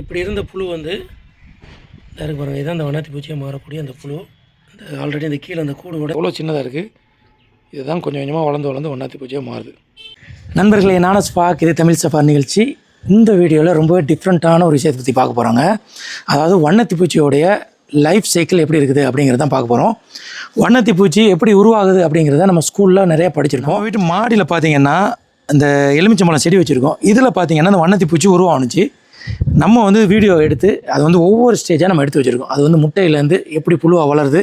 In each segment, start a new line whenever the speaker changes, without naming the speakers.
இப்படி இருந்த புழு வந்து இருக்கு பாருங்கள் இதான் அந்த வண்ணாத்தி பூச்சியாக மாறக்கூடிய அந்த புழு. இந்த ஆல்ரெடி அந்த கீழே அந்த கூடு கூட எவ்வளோ சின்னதாக இருக்குது இதுதான் கொஞ்சம் கொஞ்சமாக வளர்ந்து வளர்ந்து வண்ணாத்தி பூச்சியாக மாறுது. நண்பர்களே நானும் ஸ்பாக் இது தமிழ் சஃபார் நிகழ்ச்சி. இந்த வீடியோவில் ரொம்பவே டிஃப்ரெண்ட்டான ஒரு விஷயத்தை பற்றி பார்க்க போகிறாங்க அதாவது வண்ணத்தி பூச்சியோடைய லைஃப் சைக்கிள் எப்படி இருக்குது அப்படிங்கிறத தான் பார்க்க போகிறோம் வண்ணத்தி பூச்சி எப்படி உருவாகுது அப்படிங்கிறத நம்ம ஸ்கூலில் நிறையா படிச்சிருக்கோம். வீட்டு மாடியில் பார்த்தீங்கன்னா இந்த எலுமிச்சம்பழம் செடி வச்சுருக்கோம். இதில் பார்த்தீங்கன்னா அந்த வண்ணத்தி பூச்சி உருவானுச்சு. நம்ம வந்து வீடியோ எடுத்து அது வந்து ஒவ்வொரு ஸ்டேஜாக நம்ம எடுத்து வச்சுருக்கோம். அது வந்து முட்டையிலேருந்து எப்படி புழுவாக வளருது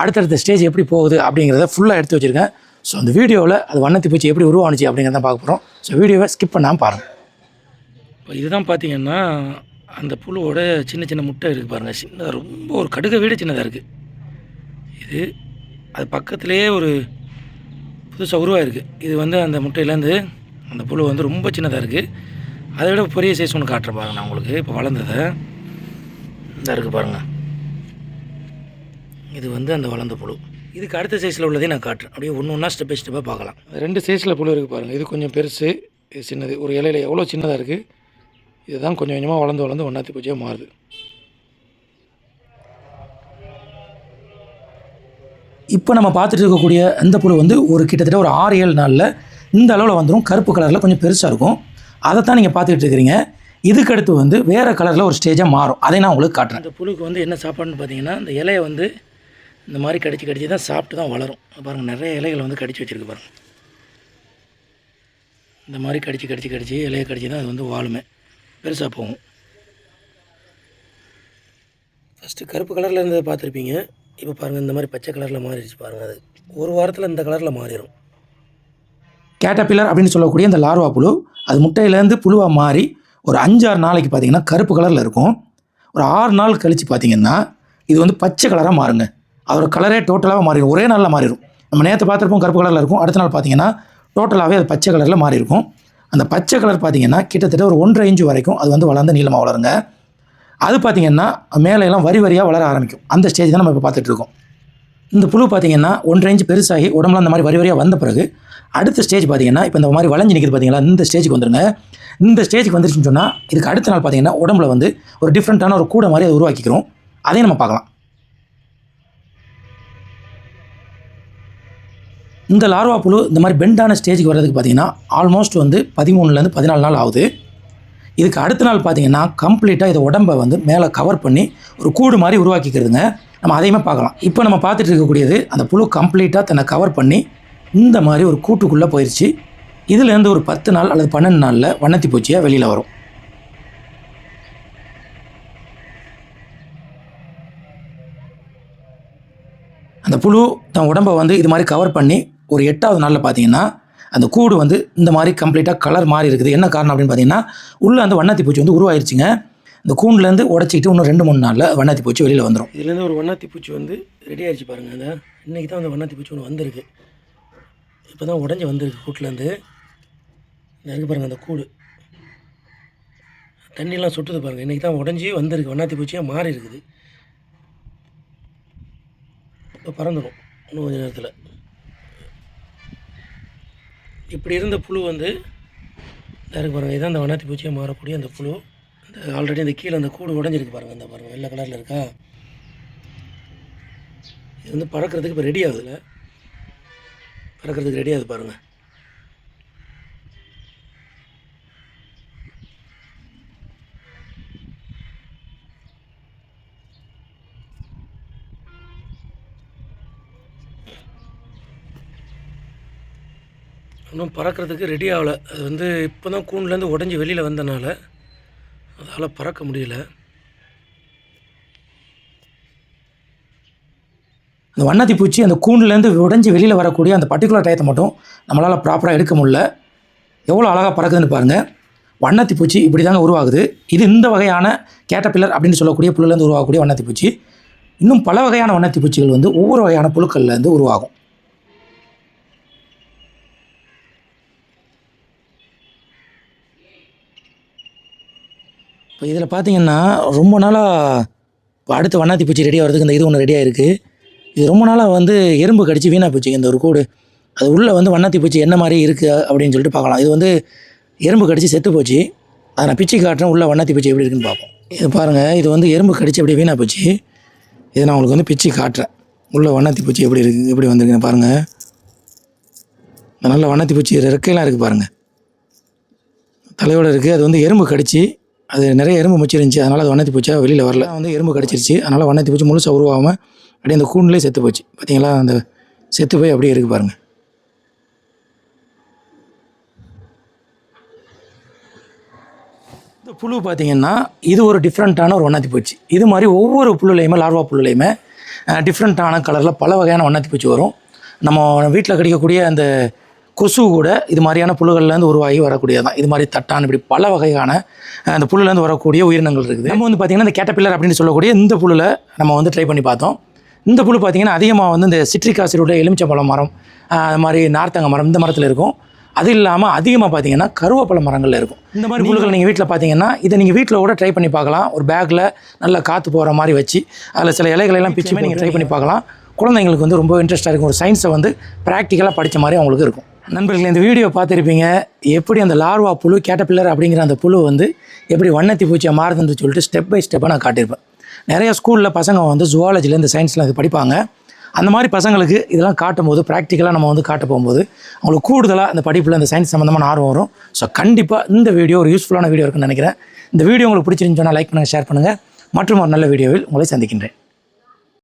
அடுத்தடுத்த ஸ்டேஜ் எப்படி போகுது அப்படிங்கிறத ஃபுல்லாக எடுத்து வச்சுருக்கேன். ஸோ அந்த வீடியோவில் அது வண்ணத்தை பூச்சி எப்படி உருவானுச்சு அப்படிங்கிறத பார்க்க போகிறோம் ஸோ வீடியோவை ஸ்கிப் பண்ணாமல் பாருங்கள் இப்போ இதுதான் பார்த்தீங்கன்னா அந்த புழுவோட சின்ன சின்ன முட்டை இருக்குது பாருங்கள் சின்னதாக ரொம்ப ஒரு கடுகை வீடு சின்னதாக இருக்குது இது அது பக்கத்துலேயே ஒரு புதுசாக உருவாயிருக்கு. இது வந்து அந்த முட்டையிலேருந்து அந்த புழு வந்து ரொம்ப சின்னதாக இருக்குது அதை விட பெரிய சைஸ் ஒன்று காட்டுறேன் பாருங்க நான் உங்களுக்கு. இப்போ வளர்ந்ததை. இந்த இருக்குது பாருங்கள் இது வந்து அந்த வளர்ந்த புழு. இதுக்கு அடுத்த சைஸில் உள்ளதையும் நான் காட்டுறேன். அப்படியே ஒன்று ஒன்றா ஸ்டெப் பை ஸ்டெப்பாக பார்க்கலாம். ரெண்டு சைஸில் புழு இருக்குது பாருங்கள் இது கொஞ்சம் பெருசு இது சின்னது. ஒரு இலையில எவ்வளோ சின்னதாக இருக்குது இதுதான் கொஞ்சம் கொஞ்சமாக வளர்ந்து வளர்ந்து ஒன்றாத்தி பூஜையாக மாறுது. இப்போ நம்ம பார்த்துட்டு இருக்கக்கூடிய அந்த புழு வந்து ஒரு கிட்டத்தட்ட ஒரு ஆறு ஏழு நாளில் இந்த அளவில் வந்துடும் கருப்பு கலரில் கொஞ்சம் பெருசாக இருக்கும். அதை தான் நீங்கள் பார்த்துக்கிட்டு இருக்கிறீங்க. இதுக்கு அடுத்து வந்து வேறு கலரில் ஒரு ஸ்டேஜாக மாறும். அதை நான் உங்களுக்கு காட்டுறேன். இந்த புழுக்கு வந்து என்ன சாப்பாடுன்னு பார்த்தீங்கன்னா இந்த இலையை வந்து இந்த மாதிரி கடிச்சு கடிச்சு தான் சாப்பிட்டு தான் வளரும். பாருங்கள் நிறைய இலைகளை வந்து கடிச்சு வச்சுருக்கு பாருங்கள் இந்த மாதிரி கடிச்சு கடிச்சு கடிச்சு இலையை கடிச்சு தான் அது வந்து வாழுமே. பெருசாக போகும். ஃபஸ்ட்டு கருப்பு கலரில் இருந்ததை பார்த்துருப்பீங்க. இப்போ பாருங்கள் இந்த மாதிரி பச்சை கலரில் மாறிடுச்சு பாருங்கள் அது. ஒரு வாரத்தில் இந்த கலரில் மாறிடும் கேட்டபில்லர் அப்படின்னு சொல்லக்கூடிய இந்த லார்வா புழு அது முட்டையிலேருந்து புழுவாக மாறி ஒரு அஞ்சாறு நாளைக்கு பார்த்தீங்கன்னா கருப்பு கலரில் இருக்கும். ஒரு ஆறு நாள் கழித்து பார்த்தீங்கன்னா இது வந்து பச்சை கலராக மாறுங்க. அதோட கலரே டோட்டலாக மாறிடும். ஒரே நாளில் மாறிடும். நம்ம நேற்று பார்த்துருப்போம் கருப்பு கலரில் இருக்கும். அடுத்த நாள் பார்த்தீங்கன்னா டோட்டலாகவே அது பச்சை கலரில் மாறி இருக்கும் அந்த பச்சை கலர் பார்த்தீங்கன்னா கிட்டத்தட்ட ஒரு ஒன்றரை இன்ச்சு வரைக்கும் அது வந்து வளர்ந்து நீளமாக வளருங்க. அது பார்த்தீங்கன்னா மேலே எல்லாம் வரி வரியாக வளர ஆரம்பிக்கும். அந்த ஸ்டேஜ் தான் நம்ம இப்போ பார்த்துட்ருக்கோம் இந்த புழு பார்த்தீங்கன்னா ஒன்றரை இன்ச்சு பெருசாகி உடம்புல அந்த மாதிரி வரி வரியாக வந்த பிறகு அடுத்த ஸ்டேஜ் பார்த்தீங்கன்னா இப்போ இந்த மாதிரி வளைஞ்சு நிற்கிது பார்த்தீங்களா இந்த ஸ்டேஜுக்கு வந்துருங்க. இந்த ஸ்டேஜுக்கு வந்துருச்சுன்னு சொன்னால் இதுக்கு அடுத்த நாள் பார்த்தீங்கன்னா உடம்புல வந்து ஒரு டிஃப்ரெண்ட்டான ஒரு கூடை மாதிரி அதை உருவாக்கிக்கிறோம். அதையும் நம்ம பார்க்கலாம். இந்த லார்வா புழு இந்த மாதிரி பெண்டான ஸ்டேஜுக்கு வர்றதுக்கு பார்த்தீங்கன்னா ஆல்மோஸ்ட் வந்து பதிமூணுலேருந்து பதினாலு நாள் ஆகுது. இதுக்கு அடுத்த நாள் பார்த்தீங்கன்னா கம்ப்ளீட்டாக இதை உடம்பை வந்து மேலே கவர் பண்ணி ஒரு கூடு மாதிரி உருவாக்கிக்கிறதுங்க. நம்ம அதையுமே பார்க்கலாம். இப்போ நம்ம பார்த்துட்டு இருக்கக்கூடியது அந்த புழு கம்ப்ளீட்டாக தன்னை கவர் பண்ணி இந்த மாதிரி ஒரு கூட்டுக்குள்ளே போயிடுச்சு இதுலேருந்து ஒரு பத்து நாள் அல்லது பன்னெண்டு நாளில் வண்ணத்தி பூச்சியாக வெளியில் வரும். அந்த புழு தன் உடம்பை வந்து இது மாதிரி கவர் பண்ணி ஒரு எட்டாவது நாளில் பார்த்தீங்கன்னா அந்த கூடு வந்து இந்த மாதிரி கம்ப்ளீட்டாக கலர் மாறி இருக்குது. என்ன காரணம் அப்படின்னு பார்த்தீங்கன்னா உள்ளே அந்த வண்ணத்தி பூச்சி வந்து உருவாயிருச்சுங்க. இந்த கூண்டுலேருந்து உடச்சிக்கிட்டு இன்னும் ரெண்டு மூணு நாளில் வண்ணாத்தி பூச்சி வெளியில் வந்துடும் இதுலேருந்து ஒரு வண்ணாத்தி பூச்சி வந்து ரெடி ஆகிடுச்சு பாருங்கள் அந்த இன்றைக்கி தான் அந்த வண்ணாத்தி பூச்சி ஒன்று வந்திருக்கு. இப்போ தான் உடஞ்சி வந்திருக்கு கூட்டிலேருந்து. இருக்கு பாருங்கள் அந்த கூடு. தண்ணியெல்லாம் சுட்டுது பாருங்கள் இன்றைக்கி தான் உடஞ்சி வந்திருக்கு. வண்ணாத்தி பூச்சியாக மாறி இருக்குது. இப்போ பறந்துடும் இன்னும் கொஞ்சம் நேரத்தில். இப்படி இருந்த புழு வந்து இருக்கு பாருங்கள் இதான் அந்த வண்ணாத்தி பூச்சியாக மாறக்கூடிய அந்த புழு. இந்த ஆல்ரெடி இந்த கீழே அந்த கூடு உடஞ்சிருக்கு பாருங்கள் இந்த பாருங்கள் வெள்ளை கலரில் இருக்கா? இது வந்து பறக்கிறதுக்கு இப்போ ரெடி ஆகுதுல்ல பறக்கிறதுக்கு ரெடி ஆகுது பாருங்கள் இன்னும் பறக்கிறதுக்கு ரெடி ஆகலை. அது வந்து இப்போ தான் கூண்டுலேருந்து உடஞ்சி வெளியில் வந்தனால அதால் பறக்க முடியல. அந்த வண்ணாத்தி பூச்சி அந்த கூண்டுலேருந்து உடஞ்சி வெளியில் வரக்கூடிய அந்த பர்டிகுலர் டயத்தை மட்டும் நம்மளால் ப்ராப்பராக எடுக்க முடியல. எவ்வளோ அழகாக பறக்குதுன்னு பாருங்கள் வண்ணாத்தி பூச்சி இப்படி தாங்க உருவாகுது. இது இந்த வகையான கேட்டப்பில்லர் அப்படின்னு சொல்லக்கூடிய புல்லுலேருந்து உருவாகக்கூடிய வண்ணாத்தி பூச்சி. இன்னும் பல வகையான வண்ணாத்தி பூச்சிகள் வந்து ஒவ்வொரு வகையான புழுக்கள்லேருந்து உருவாகும். இப்போ இதில் பார்த்தீங்கன்னா ரொம்ப நாளாக இப்போ வண்ணாத்தி பூச்சி ரெடியாக வரதுக்கு இந்த இது ஒன்று ரெடியாக இருக்குது இது ரொம்ப நாளாக வந்து எறும்பு கடிச்சு வீணாக போச்சு இந்த ஒரு கூடு. அது உள்ளே வந்து வண்ணாத்தி பூச்சி என்ன மாதிரி இருக்குது அப்படின்னு சொல்லிட்டு பார்க்கலாம். இது வந்து எறும்பு கடிச்சு செத்து போச்சு. அதை நான் பிச்சு காட்டுறேன். உள்ளே வண்ணாத்தி பூச்சி எப்படி இருக்குன்னு பார்ப்போம். இது பாருங்கள் இது வந்து எறும்பு கடிச்சு அப்படியே வீணாக போச்சு. இதை நான் உங்களுக்கு வந்து பிச்சு காட்டுறேன். உள்ள வண்ணாத்தி பூச்சி எப்படி இருக்குது எப்படி வந்திருக்குன்னு பாருங்கள் நல்ல வண்ணாத்தி பூச்சி ரெக்கையெல்லாம் இருக்குது பாருங்கள் தலையோடு இருக்குது அது வந்து எறும்பு கடிச்சு அது நிறைய எறும்பு முச்சி இருந்துச்சு அதனால் அது வண்ணத்தி பூச்சா? வெளியில் வரல. வந்து எறும்பு கடிச்சிருச்சு. அதனால் வண்ணத்தி பூச்சி. முழுசாக உருவாகாமல் அப்படியே அந்த கூண்டுலேயே செத்து போச்சு. பார்த்தீங்களா அந்த செத்து போய் அப்படியே இருக்குது பாருங்கள் இந்த புழு பார்த்தீங்கன்னா இது ஒரு டிஃப்ரெண்ட்டான ஒரு வண்ணாத்தி பூச்சி. இது மாதிரி ஒவ்வொரு புல்லுலையுமே லார்வா புல்லுலையுமே டிஃப்ரெண்ட்டான கலரில் பல வகையான வண்ணாத்தி பூச்சி வரும். நம்ம வீட்டில் கிடைக்கக்கூடிய அந்த கொசு கூட இது மாதிரியான புழுகள்லேருந்து உருவாகி வரக்கூடியது தான் இது மாதிரி தட்டான் இப்படி பல வகையான அந்த புல்லுலேருந்து வரக்கூடிய உயிரினங்கள் இருக்குது. நம்ம வந்து பார்த்திங்கன்னா இந்த கேட்டபில்லர் அப்படின்னு சொல்லக்கூடிய இந்த புல்லில் நம்ம வந்து ட்ரை பண்ணி பார்த்தோம். இந்த புழு பார்த்திங்கன்னா அதிகமாக வந்து இந்த சிட்ரிக் ஆசிடுடைய எலுமிச்சம்பழம் மரம் அது மாதிரி நார்த்தங்க மரம் இந்த மரத்தில் இருக்கும். அது இல்லாமல் அதிகமாக பார்த்தீங்கன்னா கருவேப்பிலை மரங்கள்ல இருக்கும். இந்த மாதிரி புல்லுகள் நீங்கள் வீட்டில் பார்த்தீங்கன்னா இதை நீங்கள் வீட்டில் கூட ட்ரை பண்ணி பார்க்கலாம். ஒரு பேக்கில் நல்லா காற்று போகிற மாதிரி வச்சு அதில் சில இலைகளை எல்லாம் பிச்சுமே நீங்கள் ட்ரை பண்ணி பார்க்கலாம். குழந்தைங்களுக்கு வந்து ரொம்ப இன்ட்ரெஸ்ட்டாக இருக்கும். ஒரு சயின்ஸை வந்து ப்ராக்டிக்கலாக படித்த மாதிரி அவங்களுக்கு இருக்கும். நண்பர்களே இந்த வீடியோ பார்த்துருப்பீங்க. எப்படி அந்த லார்வா புழு கேட்டபில்லர் அப்படிங்கிற அந்த புழு வந்து எப்படி வண்ணத்தி பூச்சியாக மாறுதுன்னு சொல்லிட்டு ஸ்டெப் பை ஸ்டெப்பாக நான் காட்டியிருப்பேன். நிறைய ஸ்கூலில் பசங்க வந்து ஜுவாலஜியில் இந்த சயின்ஸில் இது படிப்பாங்க. அந்த மாதிரி பசங்களுக்கு இதெல்லாம் காட்டும் போது ப்ராக்டிக்கலாக நம்ம வந்து காட்ட போகும்போது அவங்களுக்கு கூடுதலாக அந்த படிப்பில் அந்த சயின்ஸ் சம்மந்தமான ஆர்வம் வரும். ஸோ கண்டிப்பாக இந்த வீடியோ ஒரு யூஸ்ஃபுல்லான வீடியோ இருக்குன்னு நினைக்கிறேன். இந்த வீடியோ உங்களுக்கு பிடிச்சிருந்துச்சுன்னா லைக் பண்ணுங்கள் ஷேர் பண்ணுங்கள் மற்றும் ஒரு நல்ல வீடியோவில் உங்களை சந்திக்கின்றேன்.